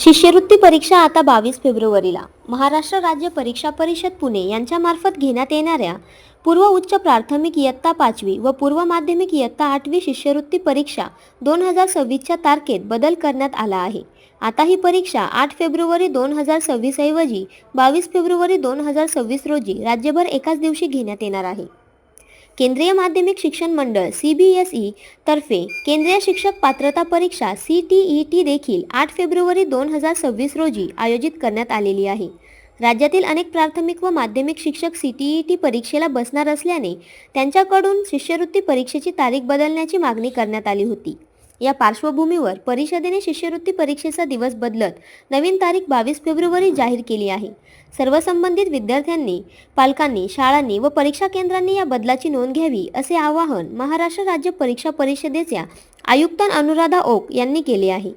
शिष्यवृत्ती परीक्षा आता बावीस फेब्रुवारीला. महाराष्ट्र राज्य परीक्षा परिषद पुणे यांच्यामार्फत घेण्यात येणाऱ्या पूर्व उच्च प्राथमिक इयत्ता पाचवी व पूर्व माध्यमिक इयत्ता आठवी शिष्यवृत्ती परीक्षा दोन हजार सव्वीसच्या तारखेत बदल करण्यात आला आहे. आता ही परीक्षा आठ फेब्रुवारी दोन हजार सव्वीस ऐवजी बावीस फेब्रुवारी दोन हजार सव्वीस रोजी राज्यभर एकाच दिवशी घेण्यात येणार आहे. केंद्रीय माध्यमिक शिक्षण मंडळ सी बी एस ई तर्फे केंद्रीय शिक्षक पात्रता परीक्षा सी टी ई टी देखील आठ फेब्रुवारी दोन हजार सव्वीस रोजी आयोजित करण्यात आलेली आहे. राज्यातील अनेक प्राथमिक व माध्यमिक शिक्षक सी टी ई टी परीक्षेला बसणार असल्याने त्यांच्याकडून शिष्यवृत्ती परीक्षेची तारीख बदलण्याची मागणी करण्यात आली होती. या पार्श्वभूमीवर परिषदेने शिष्यवृत्ती परीक्षेचा दिवस बदलत नवीन तारीख बावीस फेब्रुवारी जाहीर केली आहे. सर्व संबंधित विद्यार्थ्यांनी पालकांनी शाळांनी व परीक्षा केंद्रांनी या बदलाची नोंद घ्यावी असे आवाहन महाराष्ट्र राज्य परीक्षा परिषदेच्या आयुक्त अनुराधा ओक यांनी केले आहे.